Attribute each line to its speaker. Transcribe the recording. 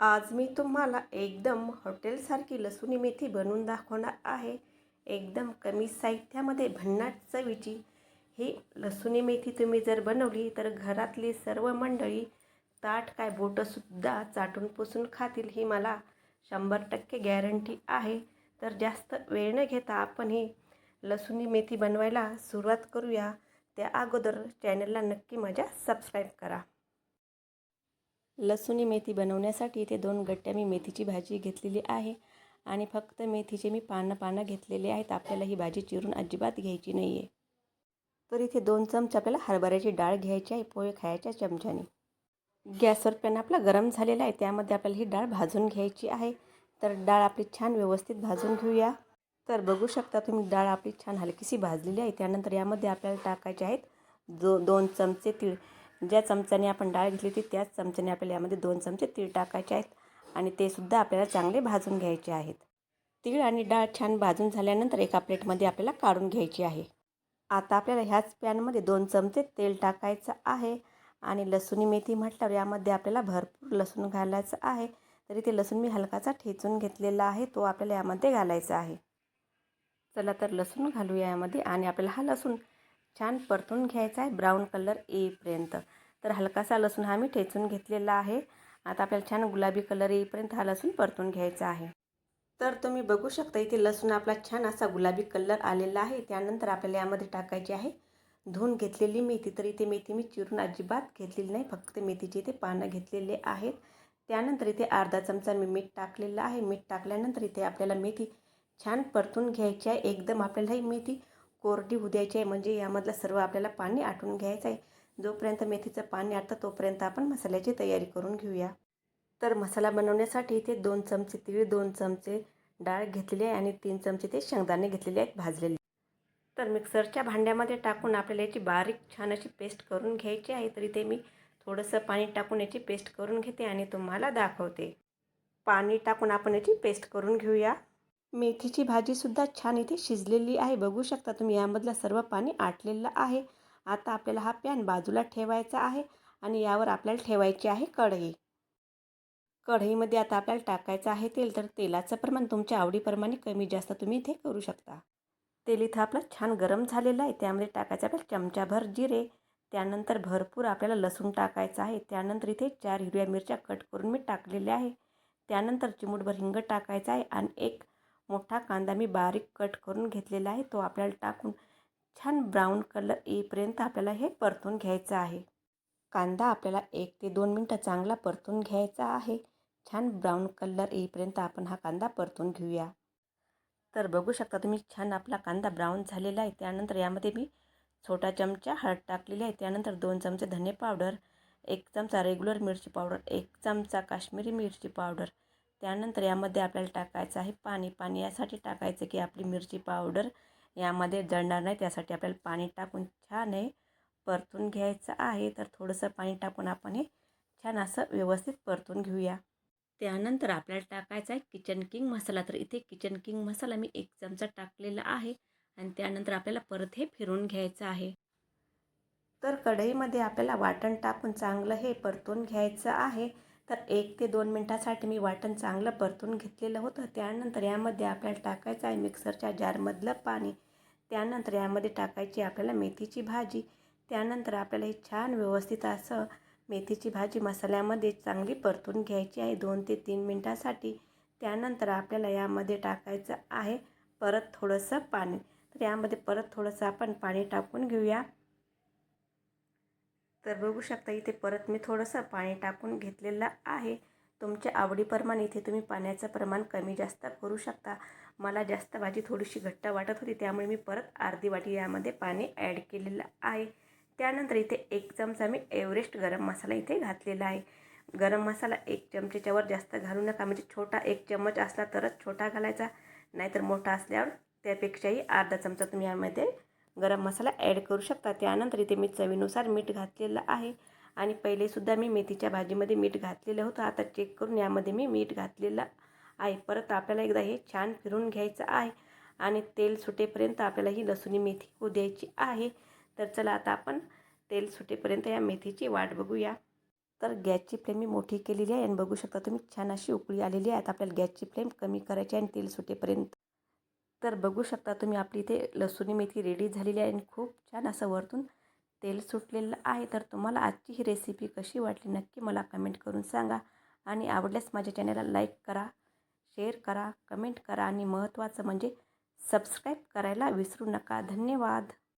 Speaker 1: आज मी तुम्हाला एकदम हॉटेलसारखी लसुणी मेथी बनवून दाखवणार आहे. एकदम कमी साहित्यामध्ये भन्नाट चवीची ही लसुणी मेथी तुम्ही जर बनवली तर घरातली सर्व मंडळी ताट काय बोटंसुद्धा चाटून पुसून खातील ही मला शंभर टक्के गॅरंटी आहे. तर जास्त वेळ न घेता आपण ही लसूणी मेथी बनवायला सुरुवात करूया. त्या अगोदर चॅनलला नक्की माझ्या सबस्क्राईब करा. लसूणी मेथी बनवण्यासाठी इथे दोन गट्ट्या मी मेथीची भाजी घेतलेली आहे. आणि फक्त मेथीचे मी पानं पानं घेतलेले आहेत. आपल्याला ही भाजी चिरून अजिबात घ्यायची नाही आहे तर इथे दोन चमचे आपल्याला हरभऱ्याची डाळ घ्यायची आहे. पोहे खायच्या चमच्याने. गॅसवर पॅन आपला गरम झालेला आहे. त्यामध्ये आपल्याला ही डाळ भाजून घ्यायची आहे. तर डाळ आपली छान व्यवस्थित भाजून घेऊया. तर बघू शकता तुम्ही डाळ आपली छान हलकीशी भाजलेली आहे. त्यानंतर यामध्ये आपल्याला टाकायचे आहेत जो दोन चमचे तीळ. ज्या चमच्याने आपण डाळ घेतली होती त्याच चमच्याने आपल्याला यामध्ये दोन चमचे तीळ टाकायचे आहेत. आणि ते सुद्धा आपल्याला चांगले भाजून घ्यायचे आहेत. तीळ आणि डाळ छान भाजून झाल्यानंतर एका प्लेटमध्ये आपल्याला काढून घ्यायची आहे. आता आपल्याला ह्याच पॅनमध्ये दोन चमचे तेल टाकायचं आहे. आणि लसूणी मेथी म्हटल्यावर यामध्ये आपल्याला भरपूर लसूण घालायचं आहे. तरी ते लसूण मी हलकाचा ठेचून घेतलेला आहे. तो आपल्याला यामध्ये घालायचा आहे. चला तर लसूण घालूया यामध्ये. आणि आपल्याला हा लसूण छान परतून घ्यायचा आहे ब्राऊन कलर येईपर्यंत. तर हलकासा लसूण हा मी ठेचून घेतलेला आहे. आता आपल्याला छान गुलाबी कलर येईपर्यंत हा लसूण परतून घ्यायचा आहे. तर तुम्ही बघू शकता इथे लसूण आपला छान असा गुलाबी कलर आलेला आहे. त्यानंतर आपल्याला यामध्ये टाकायची आहे धुवून घेतलेली मेथी. तर इथे मेथी मी चिरून अजिबात घेतलेली नाही फक्त मेथीचे इथे पानं घेतलेले आहेत. त्यानंतर इथे अर्धा चमचा मी मीठ टाकलेलं आहे. मीठ टाकल्यानंतर इथे आपल्याला मेथी छान परतून घ्यायची आहे. एकदम आपल्याला ही मेथी कोरडी होऊ द्यायची आहे म्हणजे यामधलं सर्व आपल्याला पाणी आटून घ्यायचं आहे. जोपर्यंत मेथीचं पाणी आटतं तोपर्यंत आपण मसाल्याची तयारी करून घेऊया. तर मसाला बनवण्यासाठी इथे दोन चमचे तीळ दोन चमचे डाळ घेतलेली आहे आणि तीन चमचे ते शेंगदाणे घेतलेले आहेत भाजलेले. तर मिक्सरच्या भांड्यामध्ये टाकून आपल्याला याची बारीक छान अशी पेस्ट करून घ्यायची आहे. तर इथे मी थोडंसं पाणी टाकून याची पेस्ट करून घेते आणि तुम्हाला दाखवते. पाणी टाकून आपण याची पेस्ट करून घेऊया. मेथीची भाजीसुद्धा छान इथे शिजलेली आहे. बघू शकता तुम्ही यामधलं सर्व पाणी आटलेलं आहे. आता आपल्याला हा पॅन बाजूला ठेवायचा आहे आणि यावर आपल्याला ठेवायची आहे कढई. कढईमध्ये आता आपल्याला टाकायचं आहे तेल तर तेलाचं प्रमाण तुमच्या आवडीप्रमाणे कमी जास्त तुम्ही इथे करू शकता. तेल इथं आपलं छान गरम झालेलं आहे त्यामध्ये टाकायचं आपल्याला चमचाभर जिरे त्यानंतर भरपूर आपल्याला लसूण टाकायचं आहे त्यानंतर इथे चार हिरव्या मिरच्या कट करून मी टाकलेल्या आहे त्यानंतर चिमूटभर हिंग टाकायचं आहे आणि एक मोठा कांदा मी बारीक कट करून घेतलेला आहे. तो आपल्याला टाकून छान ब्राऊन कलर येईपर्यंत आपल्याला हे परतून घ्यायचं आहे. कांदा आपल्याला एक ते दोन मिनटं चांगला परतून घ्यायचा आहे. छान ब्राऊन कलर येईपर्यंत आपण हा कांदा परतून घेऊया. तर बघू शकता तुम्ही छान आपला कांदा ब्राऊन झालेला आहे. त्यानंतर यामध्ये मी छोटा चमचा हळद टाकलेली आहे. त्यानंतर दोन चमचे धने पावडर एक चमचा रेग्युलर मिरची पावडर एक चमचा काश्मीरी मिरची पावडर त्यानंतर यामध्ये आपल्याला टाकायचं आहे पाणी. पाणी यासाठी टाकायचं की आपली मिरची पावडर यामध्ये जळणार नाही. त्यासाठी आपल्याला पाणी टाकून छान हे परतून घ्यायचं आहे. तर थोडंसं पाणी टाकून आपण हे छान असं व्यवस्थित परतून घेऊया. त्यानंतर आपल्याला टाकायचा आहे किचन किंग मसाला. तर इथे किचन किंग मसाला मी एक चमचा टाकलेला आहे आणि त्यानंतर आपल्याला परत हे फिरून घ्यायचं आहे. तर कढईमध्ये आपल्याला वाटण टाकून चांगलं हे परतून घ्यायचं आहे. तर एक ते दोन मिनटासाठी मी वाटण चांगलं परतून घेतलेलं होतं. त्यानंतर यामध्ये आपल्याला टाकायचं आहे मिक्सरच्या जारमधलं पाणी. त्यानंतर यामध्ये टाकायची आपल्याला मेथीची भाजी. त्यानंतर आपल्याला हे छान व्यवस्थित असं मेथीची भाजी मसाल्यामध्ये चांगली परतून घ्यायची आहे दोन ते तीन मिनटासाठी. त्यानंतर आपल्याला यामध्ये टाकायचं आहे परत थोडंसं पाणी. तर यामध्ये परत थोडंसं आपण पाणी टाकून घेऊया. तर बघू शकता इथे परत मी थोडंसं पाणी टाकून घेतलेलं आहे. तुमच्या आवडीप्रमाणे इथे तुम्ही पाण्याचं प्रमाण कमी जास्त करू शकता. मला जास्त भाजी थोडीशी घट्ट वाटत होती त्यामुळे मी परत अर्धी वाटी यामध्ये पाणी ॲड केलेलं आहे. त्यानंतर इथे एक चमचा मी एव्हरेस्ट गरम मसाला इथे घातलेला आहे. गरम मसाला एक चमचेच्यावर जास्त घालू नका म्हणजे छोटा एक चम्मच असला तरच छोटा घालायचा नाहीतर मोठा असल्यावर त्यापेक्षाही अर्धा चमचा तुम्ही यामध्ये गरम मसाला ॲड करू शकता. त्यानंतर इथे मी चवीनुसार मीठ घातलेलं आहे. आणि पहिलेसुद्धा मी मेथीच्या भाजीमध्ये मीठ घातलेलं होतं. आता चेक करून यामध्ये मी मीठ घातलेलं आहे. परत आपल्याला एकदा हे छान फिरून घ्यायचं आहे. आणि तेल सुटेपर्यंत आपल्याला ही लसूणी मेथी होऊ द्यायची आहे. तर चला आता आपण तेल सुटेपर्यंत या मेथीची वाट बघूया. तर गॅसची फ्लेम मी मोठी केलेली आहे. आणि बघू शकता तुम्ही छान अशी उकळी आलेली आहे. आता आपल्याला गॅसची फ्लेम कमी करायची आणि तेल सुटेपर्यंत. तर बघू शकता तुम्ही आपली इथे लसूणी मेथी रेडी झालेली आहे आणि खूप छान असं वरतून तेल सुटलेलं आहे. तर तुम्हाला आजची ही रेसिपी कशी वाटली नक्की मला कमेंट करून सांगा. आणि आवडल्यास माझ्या चॅनलला लाईक करा शेअर करा कमेंट करा. आणि महत्त्वाचं म्हणजे सबस्क्राईब करायला विसरू नका. धन्यवाद.